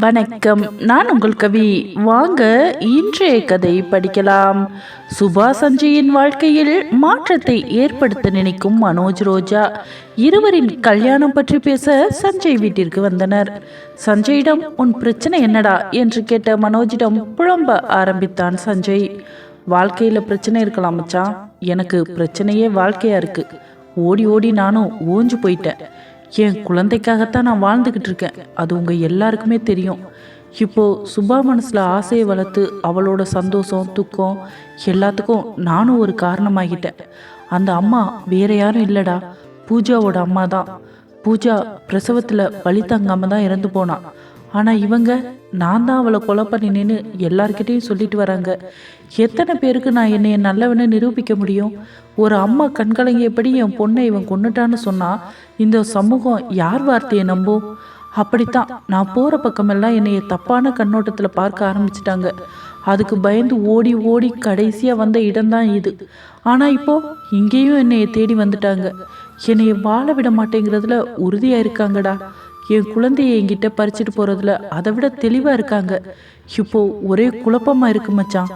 வணக்கம். நான் உங்கள் கவி. வாங்க இன்றைய கதை படிக்கலாம். சுபா சஞ்சயின் வாழ்க்கையில் மாற்றத்தை ஏற்படுத்த நினைக்கும் மனோஜ் ரோஜா. இருவரின் கல்யாணம் பற்றி பேச சஞ்சய் வீட்டிற்கு வந்தனர். சஞ்சயிடம் உன் பிரச்சனை என்னடா? என்று கேட்ட மனோஜிடம் புலம்ப ஆரம்பித்தான் சஞ்சய். வாழ்க்கையில் பிரச்சனை இருக்கலாம் மச்சான். எனக்கு பிரச்சனையே வாழ்க்கையா இருக்கு. ஓடி ஓடி நானும் ஓஞ்சு போயிட்டேன். என் குழந்தைக்காகத்தான் நான் வாழ்ந்துக்கிட்டு இருக்கேன். அது உங்கள் எல்லாருக்குமே தெரியும். இப்போ சுபா மனசில் ஆசையை வளர்த்து அவளோட சந்தோஷம் துக்கம் எல்லாத்துக்கும் நானும் ஒரு காரணமாகிட்டேன். அந்த அம்மா வேற யாரும் இல்லைடா. பூஜாவோட அம்மா தான் பூஜா பிரசவத்தில் வழி தங்காம தான் இறந்து போனான் ஆனால் இவங்க நான் தான் அவளை கொலை பண்ணினேன்னு எல்லார்கிட்டேயும் சொல்லிட்டு வராங்க. எத்தனை பேருக்கு நான் என்னைய நல்லவனு நிரூபிக்க முடியும்? ஒரு அம்மா கண்கலங்கியபடி என் பொண்ணை இவன் கொண்டுட்டான்னு சொன்னால் இந்த சமூகம் யார் வார்த்தையை நம்பும் அப்படித்தான் நான் போகிற பக்கமெல்லாம் என்னைய தப்பான கண்ணோட்டத்தில் பார்க்க ஆரம்பிச்சிட்டாங்க. அதுக்கு பயந்து ஓடி ஓடி கடைசியாக வந்த இடம்தான் இது. ஆனால் இப்போ இங்கேயும் என்னைய தேடி வந்துட்டாங்க. என்னைய வாழ விட மாட்டேங்கிறதுல உறுதியாக இருக்காங்கடா. என் குழந்தைய என்கிட்ட பறிச்சுட்டு போகிறதுல அதை விட தெளிவாக இருக்காங்க. இப்போ ஒரே குழப்பமாக இருக்கு மச்சான்.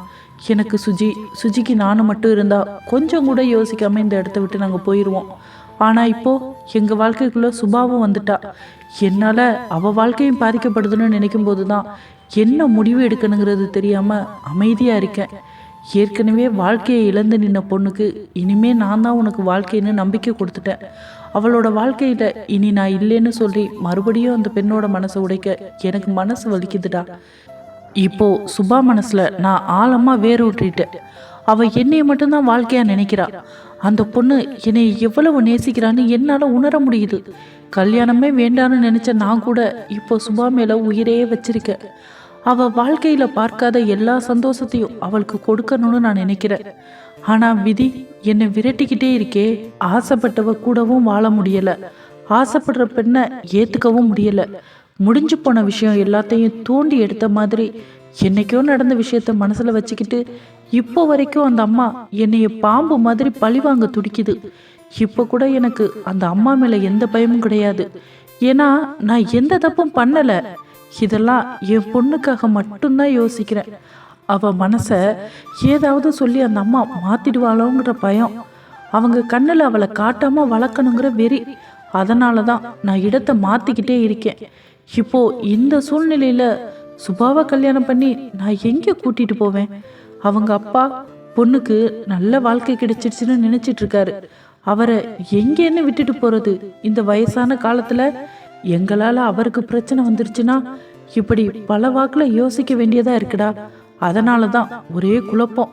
எனக்கு சுஜி சுஜிக்கு நானும் மட்டும் இருந்தால் கொஞ்சம் கூட யோசிக்காம இந்த இடத்த விட்டு நாங்கள் போயிடுவோம் ஆனால் இப்போ எங்கள் வாழ்க்கைக்குள்ளே சுபாவும் வந்துட்டா. என்னால் அவள் வாழ்க்கையும் பாதிக்கப்படுதுன்னு நினைக்கும் போது தான் என்ன முடிவு எடுக்கணுங்கிறது தெரியாமல் அமைதியாக இருக்கேன். ஏற்கனவே வாழ்க்கையை இழந்து நின்ன பொண்ணுக்கு இனிமே நான் தான் உனக்கு வாழ்க்கைன்னு நம்பிக்கை கொடுத்துட்டேன். அவளோட வாழ்க்கையில் இனி நான் இல்லைன்னு சொல்லி மறுபடியும் அந்த பெண்ணோட மனசை உடைக்க எனக்கு மனசு வலிக்குதுடா. இப்போ சுபா மனசுல நான் ஆழமா வேர் விட்டுட்டேன் அவ என்னைய மட்டும்தான் வாழ்க்கையா நினைக்கிறா. அந்த பொண்ணு என்னை எவ்வளவு நேசிக்கிறான்னு என்னால உணர முடியுது. கல்யாணமே வேண்டான்னு நினைச்ச நான் கூட இப்போ சுபா மேல உயிரையே வச்சிருக்கேன். அவ வாழ்க்கையில பார்க்காத எல்லா சந்தோஷத்தையும் அவளுக்கு கொடுக்கணும்னு நான் நினைக்கிறேன். ஆனா விதி என்னை விரட்டிக்கிட்டே இருக்கே. ஆசைப்பட்டவ கூடவும் வாழ முடியல. ஆசைப்படுற பெண்ணை ஏத்துக்கவும் முடியல. முடிஞ்சு போன விஷயம் எல்லாத்தையும் தோண்டி எடுத்த மாதிரி என்னைக்கோ நடந்த விஷயத்த மனசுல வச்சுக்கிட்டு இப்போ வரைக்கும் அந்த அம்மா என்னைய பாம்பு மாதிரி பழிவாங்க துடிக்குது. இப்போ கூட எனக்கு அந்த அம்மா மேல எந்த பயமும் கிடையாது. ஏன்னா நான் எந்த தப்பும் பண்ணல. இதெல்லாம் என் பொண்ணுக்காக மட்டும்தான் யோசிக்கிறேன். அவள் மனசை ஏதாவது சொல்லி அந்த அம்மா மாற்றிடுவாளோங்கிற பயம். அவங்க கண்ணில் அவளை காட்டாமல் வளர்க்கணுங்கிற வெறி. அதனால தான் நான் இடத்தை மாற்றிக்கிட்டே இருக்கேன். இப்போ இந்த சூழ்நிலையில் சுபாவை கல்யாணம் பண்ணி நான் எங்கே கூட்டிகிட்டு போவேன்? அவங்க அப்பா பொண்ணுக்கு நல்ல வாழ்க்கை கிடைச்சிருச்சுன்னு நினைச்சிட்டு இருக்காரு அவரை எங்கேன்னு விட்டுட்டு போகிறது இந்த வயசான காலத்தில்? எங்களால் அவருக்கு பிரச்சனை வந்துருச்சுன்னா இப்படி பல வாக்கில் யோசிக்க வேண்டியதாக இருக்குடா. அதனால தான் ஒரே குழப்பம்.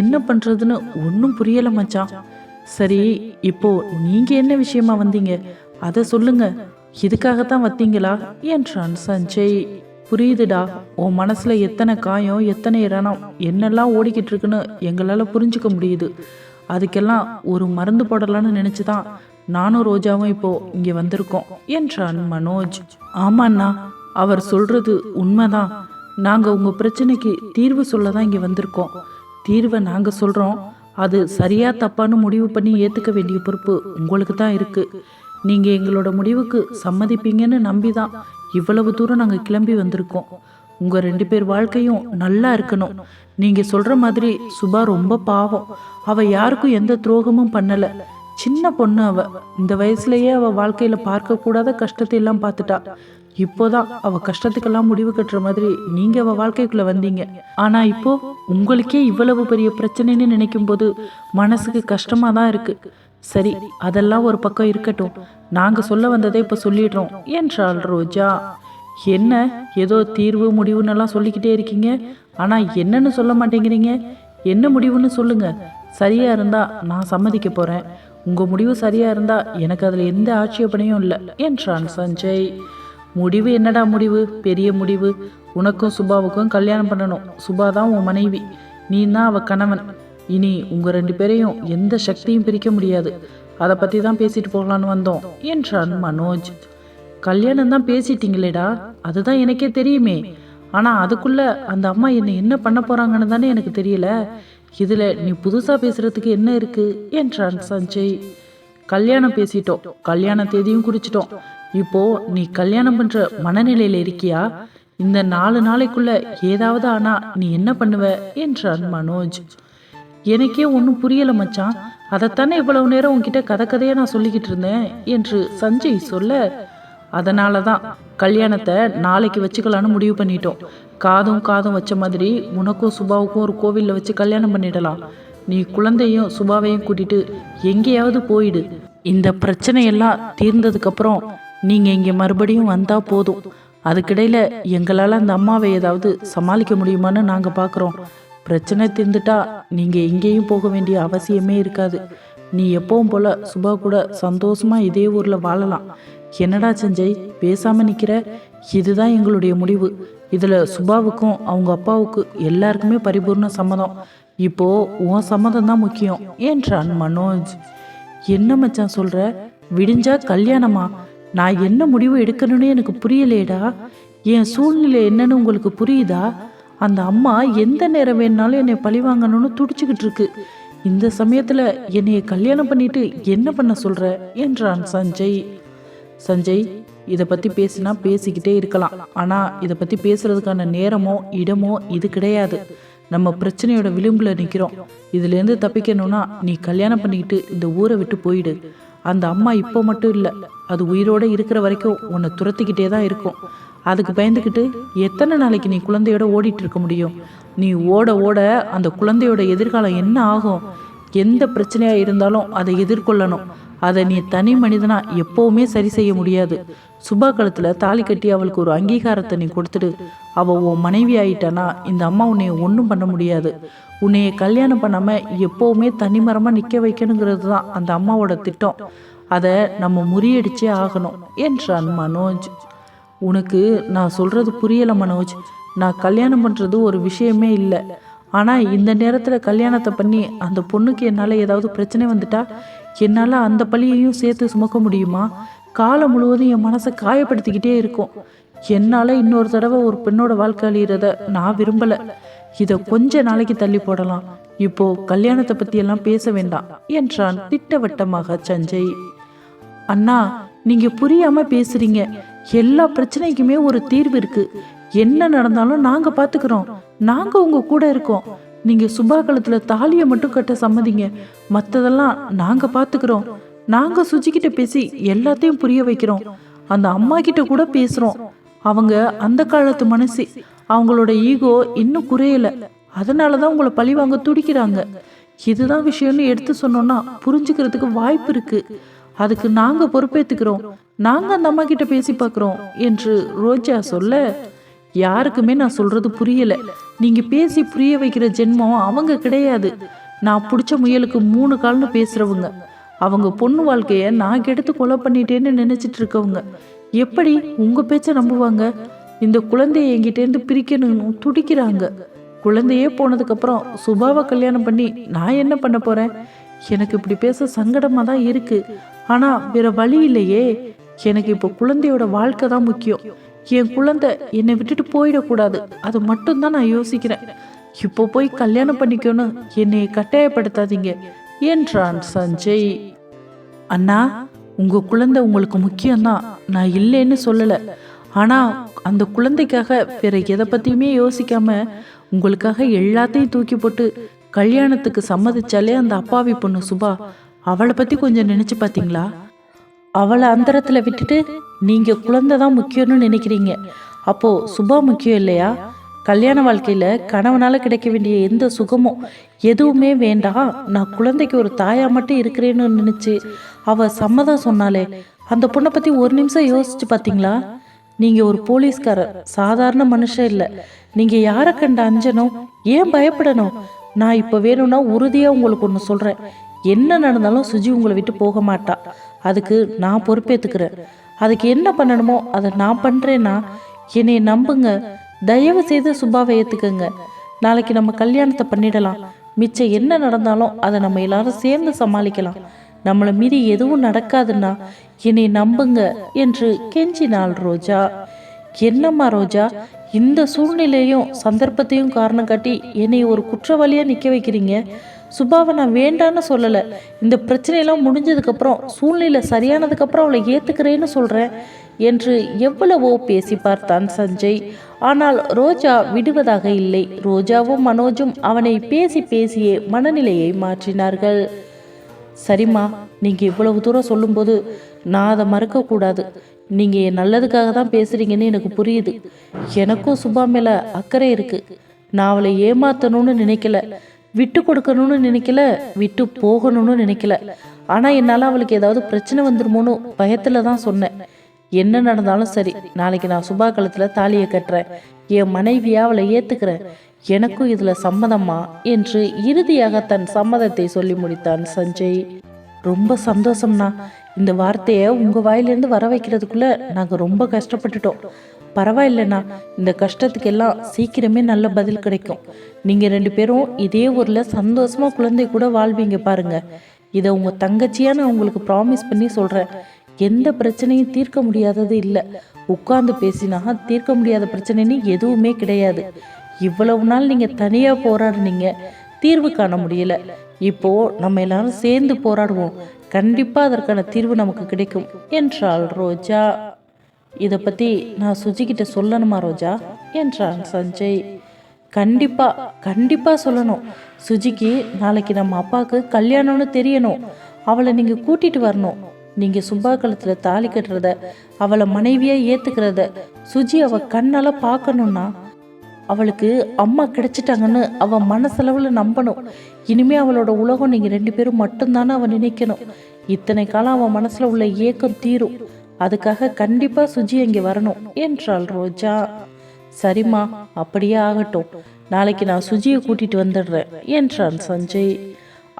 என்ன பண்ணுறதுன்னு ஒன்றும் புரியலை மச்சான். சரி இப்போ நீங்கள் என்ன விஷயமா வந்தீங்க? அதை சொல்லுங்க. இதுக்காகத்தான் வந்தீங்களா? என்றான் சஞ்சய். புரியுதுடா உன் மனசில் எத்தனை காயம் எத்தனை இரணம் என்னெல்லாம் ஓடிக்கிட்டு இருக்குன்னு எங்களால் புரிஞ்சுக்க முடியுது. அதுக்கெல்லாம் ஒரு மருந்து போடலான்னு நினச்சி தான் நானும் ரோஜாவும் இப்போ இங்கே வந்திருக்கோம் என்றான் மனோஜ். ஆமாண்ணா அவர் சொல்றது உண்மைதான். நாங்கள் உங்கள் பிரச்சனைக்கு தீர்வு சொல்ல தான் இங்கே வந்திருக்கோம். தீர்வை நாங்கள் சொல்கிறோம் அது சரியா தப்பான்னு முடிவு பண்ணி ஏற்றுக்க வேண்டிய பொறுப்பு உங்களுக்கு தான் இருக்குது நீங்கள் எங்களோட முடிவுக்கு சம்மதிப்பீங்கன்னு நம்பி தான் இவ்வளவு தூரம் நாங்கள் கிளம்பி வந்திருக்கோம். உங்கள் ரெண்டு பேர் வாழ்க்கையும் நல்லா இருக்கணும். நீங்கள் சொல்கிற மாதிரி சுபா ரொம்ப பாவம். அவள் யாருக்கும் எந்த துரோகமும் பண்ணலை. சின்ன பொண்ணு அவ. இந்த வயசுலயே அவ வாழ்க்கையில பார்க்க கூடாத கஷ்டத்தை எல்லாம் பார்த்துட்டா. இப்போதான் அவ கஷ்டத்துக்கெல்லாம் முடிவு கட்டுற மாதிரி நீங்க அவ வாழ்க்கைக்குள்ள வந்தீங்க. ஆனா இப்போ உங்களுக்கே இவ்வளவு பெரிய பிரச்சனைன்னு நினைக்கும் போது மனசுக்கு கஷ்டமா தான் இருக்கு. சரி அதெல்லாம் ஒரு பக்கம் இருக்கட்டும். நாங்க சொல்ல வந்ததை இப்ப சொல்லிடுறோம். என்றாள் ரோஜா. என்ன? ஏதோ தீர்வு முடிவுன்னெல்லாம் சொல்லிக்கிட்டே இருக்கீங்க. ஆனா என்னன்னு சொல்ல மாட்டேங்கிறீங்க? என்ன முடிவுன்னு சொல்லுங்க. சரியா இருந்தா நான் சம்மதிக்க போறேன். உங்க முடிவு சரியா இருந்தா எனக்கு அதுல எந்த ஆட்சேபனையும் இல்லை என்றான் சஞ்சய். முடிவு என்னடா முடிவு? பெரிய முடிவு. உனக்கும் சுபாவுக்கும் கல்யாணம் பண்ணணும். சுபா தான் உன் மனைவி. நீ தான் அவ கணவன். இனி உங்கள் ரெண்டு பேரையும் எந்த சக்தியும் பிரிக்க முடியாது. அதை பற்றி தான் பேசிட்டு போகலான்னு வந்தோம் என்றான் மனோஜ். கல்யாணம் தான் பேசிட்டீங்களேடா? அதுதான் எனக்கே தெரியுமே. ஆனால் அதுக்குள்ள அந்த அம்மா என்ன என்ன பண்ண போறாங்கன்னு தானே எனக்கு தெரியல. இதில் நீ புதுசாக பேசுறதுக்கு என்ன இருக்கு? என்றான் சஞ்சய். கல்யாணம் பேசிட்டோம். கல்யாண தேதியும் குறிச்சிட்டோம். இப்போ நீ கல்யாணம் பண்ற மனநிலையில இருக்கியா? இந்த நாலு நாளைக்குள்ள ஏதாவது ஆனா நீ என்ன பண்ணுவ? என்றான் மனோஜ். எனக்கே ஒன்றும் புரியல மச்சான். அதைத்தானே இவ்வளவு நேரம் உன்கிட்ட கதை கதையா நான் சொல்லிக்கிட்டு இருந்தேன்? என்று சஞ்சய் சொல்ல அதனால தான் கல்யாணத்தை நாளைக்கு வச்சுக்கலான்னு முடிவு பண்ணிட்டோம். காதும் காதும் வச்ச மாதிரி உனக்கும் சுபாவுக்கும் ஒரு கோவிலில் வச்சு கல்யாணம் பண்ணிடலாம். நீ குழந்தையும் சுபாவையும் கூட்டிட்டு எங்கேயாவது போயிடு. இந்த பிரச்சனையெல்லாம் தீர்ந்ததுக்கப்புறம் நீங்கள் இங்கே மறுபடியும் வந்தால் போதும். அதுக்கிடையில் எங்களால் அந்த அம்மாவை ஏதாவது சமாளிக்க முடியுமான்னு நாங்கள் பார்க்குறோம் பிரச்சனை தீர்ந்துட்டா நீங்கள் எங்கேயும் போக வேண்டிய அவசியமே இருக்காது. நீ எப்பவும் போல சுபா கூட சந்தோஷமா இதே ஊரில் வாழலாம். என்னடா சஞ்சய் பேசாம நிக்கிற? இதுதான் எங்களுடைய முடிவு. இதுல சுபாவுக்கும் அவங்க அப்பாவுக்கு எல்லாருக்குமே பரிபூர்ண சம்மதம். இப்போ உன் சம்மதம் தான் முக்கியம் என்றான் மனோஜ். என்ன மச்சான் சொல்ற? விடிஞ்சா கல்யாணமா? நான் என்ன முடிவு எடுக்கணும்னு எனக்கு புரியலேடா. என் சூழ்நிலை என்னன்னு உங்களுக்கு புரியுதா? அந்த அம்மா எந்த நேரம் வேணாலும் என்னை பழி வாங்கணும்னு துடிச்சுக்கிட்டு இருக்கு. இந்த சமயத்துல என்னைய கல்யாணம் பண்ணிட்டு என்ன பண்ண சொல்ற? என்றான் சஞ்சய். சஞ்சய் இதை பற்றி பேசினா பேசிக்கிட்டே இருக்கலாம். ஆனால் இதை பற்றி பேசுறதுக்கான நேரமோ இடமோ இது கிடையாது. நம்ம பிரச்சனையோட விளிம்பில் நிற்கிறோம் இதுலேருந்து தப்பிக்கணும்னா நீ கல்யாணம் பண்ணிக்கிட்டு இந்த ஊரை விட்டு போயிடு. அந்த அம்மா இப்போ மட்டும் இல்லை அது உயிரோட இருக்கிற வரைக்கும் உன்னை துரத்திக்கிட்டே தான் இருக்கும். அதுக்கு பயந்துக்கிட்டு எத்தனை நாளைக்கு நீ குழந்தையோட ஓடிட்டு இருக்க முடியும்? நீ ஓட ஓட அந்த குழந்தையோட எதிர்காலம் என்ன ஆகும்? எந்த பிரச்சனையாக இருந்தாலும் அதை எதிர்கொள்ளணும். அதை நீ தனி மனிதனா எப்பவுமே சரி செய்ய முடியாது. சுபா கழுத்தில் தாலி கட்டி அவளுக்கு ஒரு அங்கீகாரத்தை நீ கொடுத்துடு. அவள் உன் மனைவி ஆயிட்டானா இந்த அம்மா உன்னை ஒன்றும் பண்ண முடியாது. உன்னைய கல்யாணம் பண்ணாமல் எப்போவுமே தனிமரமாக நிற்க வைக்கணுங்கிறது தான் அந்த அம்மாவோட திட்டம். அதை நம்ம முறியடிச்சே ஆகணும் என்றான் மனோஜ். உனக்கு நான் சொல்கிறது புரியலை மனோஜ். நான் கல்யாணம் பண்ணுறது ஒரு விஷயமே இல்லை. ஆனால் இந்த நேரத்தில் கல்யாணத்தை பண்ணி அந்த பொண்ணுக்கு என்னால் ஏதாவது பிரச்சனை வந்துட்டா என்னால் அந்த பழியையும் சேர்த்து சுமக்க முடியுமா? காலம் முழுவதும் என் மனசை காயப்படுத்திக்கிட்டே இருக்கும். என்னால் இன்னொரு தடவை ஒரு பெண்ணோட வாழ்க்கை அழியிறத நான் விரும்பலை. இதை கொஞ்ச நாளைக்கு தள்ளி போடலாம். இப்போ கல்யாணத்தை பற்றியெல்லாம் பேச வேண்டாம் என்றான் திட்டவட்டமாக சஞ்சய். அண்ணா நீங்க புரியாம பேசுறீங்க. எல்லா பிரச்சனைக்குமே ஒரு தீர்வு இருக்கு. என்ன நடந்தாலும் நாங்க பாத்துக்கிறோம். நாங்க உங்க கூட இருக்கோம். நீங்க சுபாகலத்துல தாலியை மட்டும் கட்ட சம்மதிங்க. மத்ததெல்லாம் நாங்க பாத்துக்கிறோம். நாங்க சுஜிக்கிட்ட பேசி எல்லாத்தையும் புரிய வைக்கிறோம். அந்த அம்மா கிட்ட கூட பேசுறோம். அவங்க அந்த காலத்து மனசு அவங்களோட ஈகோ இன்னும் குறையல. அதனாலதான் உங்களை பழி வாங்க துடிக்கிறாங்க. இதுதான் விஷயம்னு எடுத்து சொன்னோம்னா புரிஞ்சுக்கிறதுக்கு வாய்ப்பு இருக்கு. அதுக்கு நாங்க பொறுப்பேத்துக்கிறோம். நாங்க அந்த அம்மா கிட்ட பேசி பார்க்குறோம் என்று ரோஜா சொல்ல யாருக்குமே நான் சொல்றது புரியல. நீங்க பேசி புரிய வைக்கிற ஜென்மம் அவங்க கிடையாது. நான் பிடிச்ச முயலுக்கு மூணு கால்னு பேசுறவங்க. அவங்க பொண்ணு வாழ்க்கைய நான் கெடுத்து கொலை பண்ணிட்டேன்னு நினைச்சிட்டு இருக்கவங்க. எப்படி உங்க பேச்ச நம்புவாங்க? இந்த குழந்தைய என்கிட்டேருந்து பிரிக்கணும்னு துடிக்கிறாங்க. குழந்தையே போனதுக்கப்புறம் சுபாவை கல்யாணம் பண்ணி நான் என்ன பண்ண போகிறேன் எனக்கு இப்படி பேச சங்கடமாக தான் இருக்குது ஆனால் வேற வழி இல்லையே. எனக்கு இப்போ குழந்தையோட வாழ்க்கை தான் முக்கியம். என் குழந்தை என்னை விட்டுட்டு போயிடக்கூடாது. அது மட்டும்தான் நான் யோசிக்கிறேன். இப்போ போய் கல்யாணம் பண்ணிக்கணும் என்னை கட்டாயப்படுத்தாதீங்க என்றான் சஞ்சய். அண்ணா உங்கள் குழந்தை உங்களுக்கு முக்கியம்தான். நான் இல்லைன்னு சொல்லலை. ஆனால் அந்த குழந்தைக்காக வேற எதை பத்தியுமே யோசிக்காம உங்களுக்காக எல்லாத்தையும் தூக்கி போட்டு கல்யாணத்துக்கு சம்மதிச்சாலே அந்த அப்பாவி பொண்ணு சுபா அவளை பத்தி கொஞ்சம் நினைச்சு பாத்தீங்களா? அவளை அந்தரத்துல விட்டுட்டு நீங்க குழந்தை தான் முக்கியம்னு நினைக்கிறீங்க. அப்போ சுபா முக்கியம் இல்லையா? கல்யாண வாழ்க்கையில கணவனால கிடைக்க வேண்டிய எந்த சுகமும் எதுவுமே வேண்டாம். நான் குழந்தைக்கு ஒரு தாயா மட்டும் இருக்கிறேன்னு நினைச்சு அவ சம்மதம் சொன்னாலே அந்த பொண்ணை பத்தி ஒரு நிமிஷம் யோசிச்சு பாத்தீங்களா? நீங்க ஒரு போலீஸ்காரர் சாதாரண மனுஷன் இல்ல. நீங்க யாரை கண்ட அஞ்சனும் ஏன் பயப்படணும்? நான் இப்ப வேணும்னா உறுதியா உங்களுக்கு ஒன்று சொல்றேன். என்ன நடந்தாலும் சுஜி உங்களை விட்டு போக மாட்டா. அதுக்கு நான் பொறுப்பேத்துக்கிறேன். அதுக்கு என்ன பண்ணணுமோ அதை நான் பண்றேன்னா என்னை நம்புங்க. தயவு செய்து சுபாவை ஏத்துக்கங்க. நாளைக்கு நம்ம கல்யாணத்தை பண்ணிடலாம். மிச்சம் என்ன நடந்தாலும் அதை நம்ம எல்லாரும் சேர்ந்து சமாளிக்கலாம். நம்மளை மீறி எதுவும் நடக்காதுன்னா என்னை நம்புங்க என்று கெஞ்சினாள் ரோஜா. என்னம்மா ரோஜா இந்த சூழ்நிலையும் சந்தர்ப்பத்தையும் காரணம் காட்டி என்னை ஒரு குற்றவாளியாக நிற்க வைக்கிறீங்க? சுபாவை நான் வேண்டான்னு சொல்லலை. இந்த பிரச்சனையெல்லாம் முடிஞ்சதுக்கப்புறம் சூழ்நிலை சரியானதுக்கப்புறம் அவளை ஏற்றுக்கிறேன்னு சொல்கிறேன் என்று எவ்வளவோ பேசி பார்த்தான் சஞ்சய். ஆனால் ரோஜா விடுவதாக இல்லை. ரோஜாவும் மனோஜும் அவனை பேசி பேசியே மனநிலையை மாற்றினார்கள். சரிம்மா நீங்கள் இவ்வளவு தூரம் சொல்லும்போது நான் அதை மறக்கக்கூடாது. நீங்கள் என் நல்லதுக்காக தான் பேசுகிறீங்கன்னு எனக்கு புரியுது. எனக்கும் சுபா மேலே அக்கறை இருக்குது நான் அவளை ஏமாத்தணும்னு நினைக்கல. விட்டு கொடுக்கணும்னு நினைக்கல. விட்டு போகணும்னு நினைக்கல. ஆனால் என்னால் அவளுக்கு ஏதாவது பிரச்சனை வந்துருமோன்னு பயத்தில் தான் சொன்னேன். என்ன நடந்தாலும் சரி நாளைக்கு நான் சுபா கழுத்தில் தாலியை கட்டுறேன். என் மனைவியாக அவளை ஏற்றுக்கிறேன் எனக்கும் இதில் சம்மதமா என்று இறுதியாக தன் சம்மதத்தை சொல்லி முடித்தான் சஞ்சய். ரொம்ப சந்தோஷம்ண்ணா. இந்த வார்த்தையை உங்கள் வாயிலிருந்து வர வைக்கிறதுக்குள்ள நாங்கள் ரொம்ப கஷ்டப்பட்டுட்டோம். பரவாயில்லைண்ணா. இந்த கஷ்டத்துக்கெல்லாம் சீக்கிரமே நல்ல பதில் கிடைக்கும். நீங்கள் ரெண்டு பேரும் இதே ஊரில் சந்தோஷமாக குழந்தை கூட வாழ்வீங்க பாருங்க. இதை உங்கள் தங்கச்சியாக நான் உங்களுக்கு ப்ராமிஸ் பண்ணி சொல்கிறேன் எந்த பிரச்சனையும் தீர்க்க முடியாதது இல்லை. உட்கார்ந்து பேசினா தீர்க்க முடியாத பிரச்சனைன்னு எதுவுமே கிடையாது. இவ்வளவு நாள் நீங்கள் தனியாக போராடுனீங்க. தீர்வு காண முடியல. இப்போ நம்ம எல்லாரும் சேர்ந்து போராடுவோம். கண்டிப்பாக அதற்கான தீர்வு நமக்கு கிடைக்கும் என்றாள் ரோஜா. இதை பற்றி நான் சுஜிக்கிட்ட சொல்லணுமா ரோஜா? என்றான் சஞ்சய். கண்டிப்பாக கண்டிப்பாக சொல்லணும். சுஜிக்கு நாளைக்கு நம்ம அப்பாவுக்கு கல்யாணம்னு தெரியணும். அவளை நீங்கள் கூட்டிட்டு வரணும். நீங்கள் சுபா கழுத்துல தாலி கட்டுறத அவளை மனைவியாக ஏற்றுக்கிறத சுஜி அவள் கண்ணால் பார்க்கணுன்னா அவளுக்கு அம்மா கிடைச்சிட்டாங்கன்னு அவள் மனசளவில் நம்பணும். இனிமே அவளோட உலகம் நீங்கள் ரெண்டு பேரும் மட்டும்தானே அவன் நினைக்கணும். இத்தனை காலம் அவன் மனசில் உள்ள ஏக்கம் தீரும். அதுக்காக கண்டிப்பாக சுஜி அங்கே வரணும் என்றாள் ரோஜா. சரிம்மா அப்படியே ஆகட்டும். நாளைக்கு நான் சுஜியை கூட்டிகிட்டு வந்துடுறேன் என்றான் சஞ்சய்.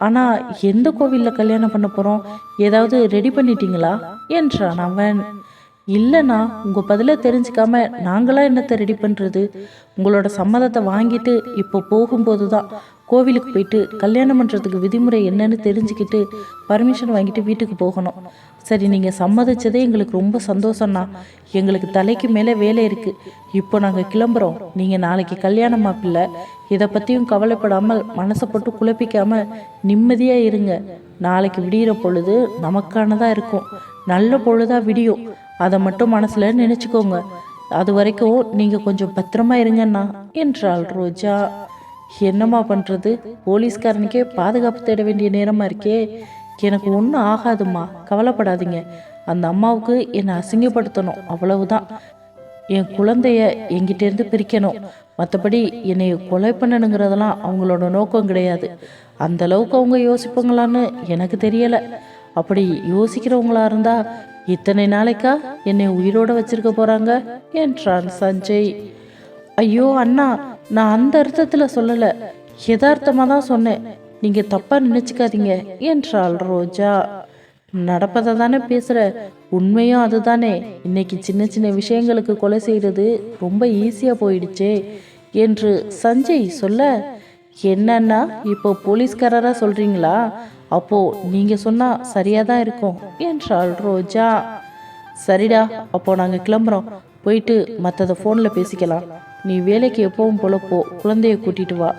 ஆனால் எந்த கோவிலில் கல்யாணம் பண்ண போகிறோம் ஏதாவது ரெடி பண்ணிட்டீங்களா? என்றான் அவன். இல்லைண்ணா உங்கள் பதிலை தெரிஞ்சுக்காம நாங்களாம் என்னத்தை ரெடி பண்ணுறது உங்களோட சம்மதத்தை வாங்கிட்டு இப்போ போகும்போது தான் கோவிலுக்கு போயிட்டு கல்யாணம் பண்ணுறதுக்கு விதிமுறை என்னன்னு தெரிஞ்சுக்கிட்டு பர்மிஷன் வாங்கிட்டு வீட்டுக்கு போகணும். சரி நீங்கள் சம்மதிச்சதே எங்களுக்கு ரொம்ப சந்தோஷம்ண்ணா. எங்களுக்கு தலைக்கு மேலே வேலை இருக்குது இப்போ நாங்கள் கிளம்புறோம். நீங்கள் நாளைக்கு கல்யாணம் மாப்பிள்ள இதை பற்றியும் கவலைப்படாமல் மனசை போட்டு குழப்பிக்காமல் நிம்மதியாக இருங்க. நாளைக்கு விடிகிற பொழுது நமக்கானதாக இருக்கும். நல்ல பொழுதாக விடியும். அதை மட்டும் மனசில் நினச்சிக்கோங்க. அது வரைக்கும் நீங்கள் கொஞ்சம் பத்திரமா இருங்கண்ணா என்றாள் ரோஜா. என்னம்மா பண்ணுறது போலீஸ்காரனுக்கே பாதுகாப்பு தேட வேண்டிய நேரமாக இருக்கே. எனக்கு ஒன்றும் ஆகாதும்மா கவலைப்படாதீங்க. அந்த அம்மாவுக்கு என்னை அசிங்கப்படுத்தணும் அவ்வளவுதான். என் குழந்தைய என்கிட்டேருந்து பிரிக்கணும். மற்றபடி என்னை கொலை பண்ணணுங்கிறதெல்லாம் அவங்களோட நோக்கம் கிடையாது. அந்த அளவுக்கு அவங்க யோசிப்பாங்களான்னு எனக்கு தெரியலை. அப்படி யோசிக்கிறவங்களா இருந்தால் இத்தனை நாளைக்கா என்னை உயிரோட வச்சிருக்க போறாங்க? என்றான் சஞ்சய். ஐயோ அண்ணா நான் அந்த அர்த்தத்தில் சொல்லலை. யதார்த்தமாக தான் சொன்னேன். நீங்கள் தப்பாக நினச்சிக்காதீங்க என்றாள் ரோஜா. நடப்பதை தானே பேசுகிற உண்மையும் அதுதானே. இன்னைக்கு சின்ன சின்ன விஷயங்களுக்கு கொலை செய்கிறது ரொம்ப ஈஸியாக போயிடுச்சே என்று சஞ்சய் சொல்ல என்னன்னா இப்போ போலீஸ்காரராக சொல்கிறீங்களா அப்போது நீங்கள் சொன்னால் சரியாக தான் இருக்கும் என்றாள் ரோஜா. சரிடா அப்போ நாங்கள் கிளம்புறோம். போயிட்டு மற்றதை ஃபோனில் பேசிக்கலாம். நீ வேலைக்கு எப்பவும் போல போ குழந்தைய கூட்டிட்டு வா.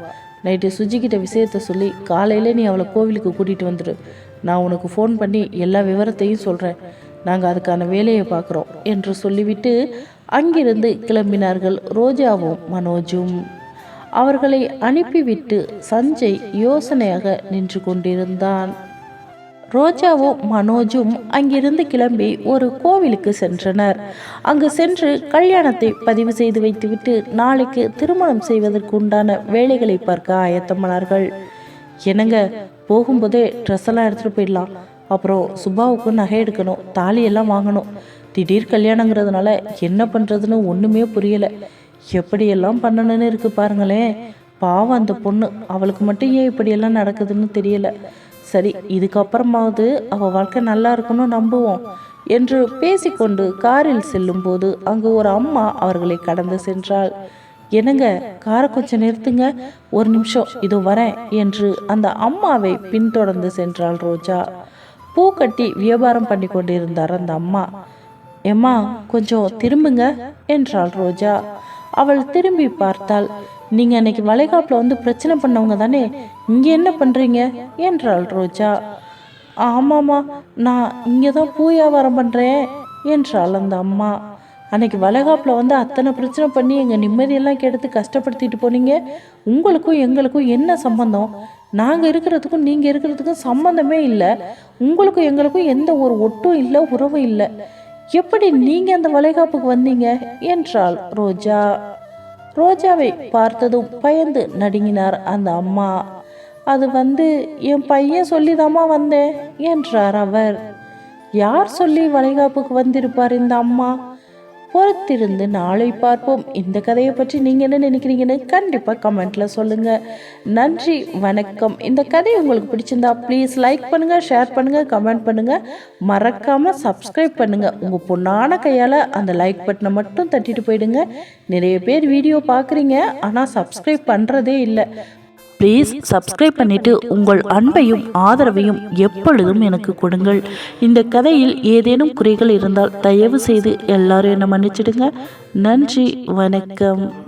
நைட்டு சுஜிக்கிட்ட விஷயத்த சொல்லி காலையில் நீ அவளை கோவிலுக்கு கூட்டிகிட்டு வந்துடு நான் உனக்கு ஃபோன் பண்ணி எல்லா விவரத்தையும் சொல்கிறேன் நாங்கள் அதுக்கான வேலையை பார்க்குறோம் என்று சொல்லிவிட்டு அங்கிருந்து கிளம்பினார்கள் ரோஜாவும் மனோஜும். அவர்களை அனுப்பிவிட்டு சஞ்சய் யோசனையாக நின்று கொண்டிருந்தான். ரோஜாவும் மனோஜும் அங்கிருந்து கிளம்பி ஒரு கோவிலுக்கு சென்றனர். அங்கு சென்று கல்யாணத்தை பதிவு செய்து வைத்துவிட்டு நாளைக்கு திருமணம் செய்வதற்கு உண்டான வேலைகளை பார்க்க ஆயத்தமானார்கள். என்னங்க போகும்போதே ட்ரெஸ் எல்லாம் எடுத்துகிட்டு போயிடலாம். அப்புறம் சுபாவுக்கு நகை எடுக்கணும் தாலியெல்லாம் வாங்கணும். திடீர் கல்யாணங்கிறதுனால என்ன பண்ணுறதுன்னு ஒன்றுமே புரியலை. எப்படியெல்லாம் பண்ணணும்னு இருக்கு பாருங்களேன். பாவம் அந்த பொண்ணு. அவளுக்கு மட்டும் ஏன் இப்படியெல்லாம் நடக்குதுன்னு தெரியல. சரி இதுக்கப்புறமாவது அவள் வாழ்க்கை நல்லா இருக்கணும் நம்புவோம் என்று பேசிக்கொண்டு காரில் செல்லும்போது அங்கு ஒரு அம்மா அவர்களை கடந்து சென்றாள். என்னங்க காரை கொஞ்சம் நிறுத்துங்க. ஒரு நிமிஷம் இதோ வரேன் என்று அந்த அம்மாவை பின்தொடர்ந்து சென்றாள் ரோஜா. பூ கட்டி வியாபாரம் பண்ணி கொண்டிருந்தார் அந்த அம்மா. எம்மா கொஞ்சம் திரும்புங்க என்றாள் ரோஜா. அவள் திரும்பி பார்த்தாள். நீங்கள் அன்னைக்கு வளைகாப்பில் வந்து பிரச்சனை பண்ணவங்க தானே? இங்கே என்ன பண்ணுறீங்க என்றாள் ரோஜா. ஆமாம்மா நான் இங்கே தான் பூ வியாபாரம் பண்ணுறேன் என்றாள் அந்த அம்மா. அன்னைக்கு வளைகாப்பில் வந்து அத்தனை பிரச்சனை பண்ணி எங்கள் நிம்மதியெல்லாம் கெடுத்து கஷ்டப்படுத்திட்டு போனீங்க. உங்களுக்கும் எங்களுக்கும் என்ன சம்பந்தம்? நாங்கள் இருக்கிறதுக்கும் நீங்கள் இருக்கிறதுக்கும் சம்பந்தமே இல்லை. உங்களுக்கும் எங்களுக்கும் எந்த ஒரு ஒட்டும் இல்லை உறவும் இல்லை. எப்படி நீங்கள் அந்த வளைகாப்புக்கு வந்தீங்க என்றாள் ரோஜா. ரோஜாவை பார்த்ததும் பயந்து நடுங்கினார் அந்த அம்மா. அது வந்து என் பையன் சொல்லிதாம்மா வந்தேன் என்றார் அவர். யார் சொல்லி வளைகாப்புக்கு வந்திருப்பார் இந்த அம்மா? பொறுத்திருந்து நாளை பார்ப்போம். இந்த கதையை பற்றி நீங்கள் என்ன நினைக்கிறீங்கன்னு கண்டிப்பாக கமெண்ட்டில் சொல்லுங்கள் நன்றி வணக்கம். இந்த கதை உங்களுக்கு பிடிச்சிருந்தா ப்ளீஸ் லைக் பண்ணுங்கள் ஷேர் பண்ணுங்கள் கமெண்ட் பண்ணுங்கள் மறக்காமல் சப்ஸ்கிரைப் பண்ணுங்கள் உங்கள் பொண்ணான கையால் அந்த லைக் பட்டனை மட்டும் தட்டிட்டு போயிடுங்க. நிறைய பேர் வீடியோ பார்க்குறீங்க ஆனால் சப்ஸ்கிரைப் பண்ணுறதே இல்லை. ப்ளீஸ் சப்ஸ்கிரைப் பண்ணிட்டு உங்கள் அன்பையும் ஆதரவையும் எப்பொழுதும் எனக்கு கொடுங்கள். இந்த கதையில் ஏதேனும் குறைகள் இருந்தால் தயவு செய்து எல்லாரும் என்னை மன்னிச்சிடுங்க. நன்றி வணக்கம்.